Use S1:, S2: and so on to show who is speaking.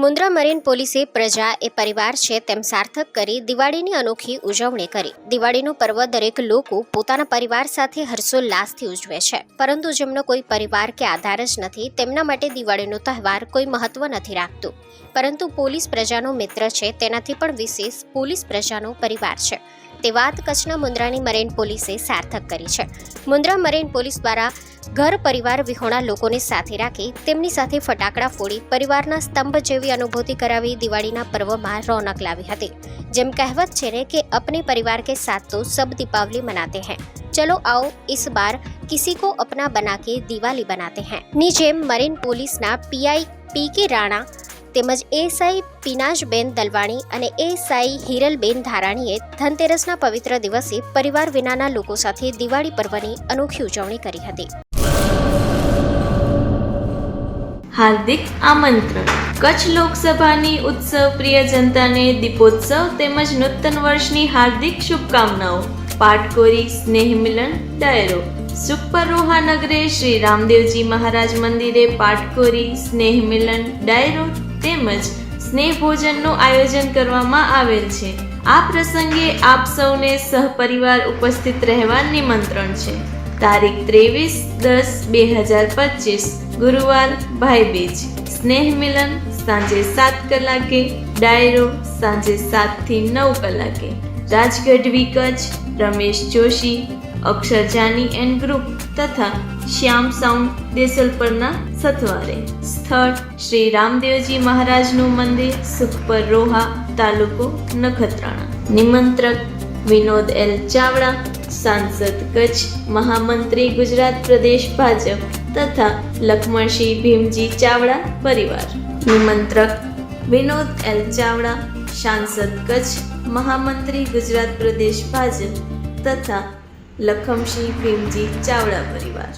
S1: Mundra marine પોલીસે પ્રજા એ પરિવાર છે તેમ સાર્થક કરી દિવાળીની અનોખી ઉજવણી કરી. દિવાળીનું પર્વ દરેક લોકો પોતાના પરિવાર સાથે હર્ષોલ્લાસથી ઉજવે છે. પરંતુ જેમનો કોઈ પરિવાર કે આધાર જ નથી, તેમના માટે દિવાળીનો તહેવાર કોઈ મહત્વ નથી રાખતું. પરંતુ પોલીસ પ્રજાનો મિત્ર છે, તેનાથી પણ વિશેષ પોલીસ પ્રજાનો પરિવાર છે. તે વાત કચ્છના મુન્દ્રાની મરીન પોલીસે સાર્થક કરી છે. મુન્દ્રા મરીન પોલીસ દ્વારા ઘર પરિવાર વિહોણા લોકોને સાથે રાખી તેમની સાથે ફટાકડા ફોડી પરિવારના સ્તંભ જેવી અનુભૂતિ કરાવી દિવાળીના પર્વમાં રોનક લાવી હતી જેમ કહેવત છે ને કે અપને પરિવાર કે સાથ તો સબ દીપાવલી મનાતે हैं ચલો आओ इस बार किसी को अपना बना के दिवाली बनाते हैं ની જેમ મરીન પોલીસના પીઆઈ પી કે રાણા તેમજ એએસઆઈ પિનાજબેન દલવાણી અને એએસઆઈ હિરલબેન ધારાણીએ ધનતેરસના પવિત્ર દિવસે પરિવાર વિનાના લોકો સાથે દિવાળી પર્વની અનોખી ઉજવણી કરી હતી
S2: હાર્દિક આમંત્રણ. કચ્છ લોકસભાની ઉત્સવ પ્રિય જનતાને દીપોત્સવ તેમજ નૂતન વર્ષની હાર્દિક શુભકામનાઓ. પાટકોરી સ્નેહ મિલન ડાયરો. સુપરોહા નગરે શ્રી રામદેવજી મહારાજ મંદિરે પાટકોરી સ્નેહ મિલન ડાયરો તેમજ સ્નેહ ભોજનનું આયોજન કરવામાં આવેલ છે. આ પ્રસંગે આપ સૌને સહપરિવાર ઉપસ્થિત રહેવા નિમંત્રણ છે. તારીખ ત્રેવીસ દસ બે હજાર પચીસ. ગુરુવાર ભાઈબીજ સ્નેહ મિલન સાંજે સાત કલાકે, ડાયરો સાંજે સાતથી નવ કલાકે. રાજગઢવી કચ્છ રમેશ જોશી, અક્ષર જાની એન્ડ ગ્રુપ તથા શ્યામ સાઉન્ડ દેસલપરના સથવારે. સ્થળ શ્રી રામદેવજી મહારાજનું મંદિર, સુખપર રોહા, તાલુકો નખત્રાણા. નિમંત્રક, વિનોદ એલ ચાવડા, સાંસદ કચ્છ, મહામંત્રી ગુજરાત પ્રદેશ ભાજપ. તથા લક્ષ્મણસિંહ ભીમજી ચાવડા પરિવાર. નિમંત્રક, વિનોદ એલ ચાવડા, સાંસદ કચ્છ, મહામંત્રી ગુજરાત પ્રદેશ ભાજપ તથા લખમસિંહ ભીમજી ચાવડા પરિવાર.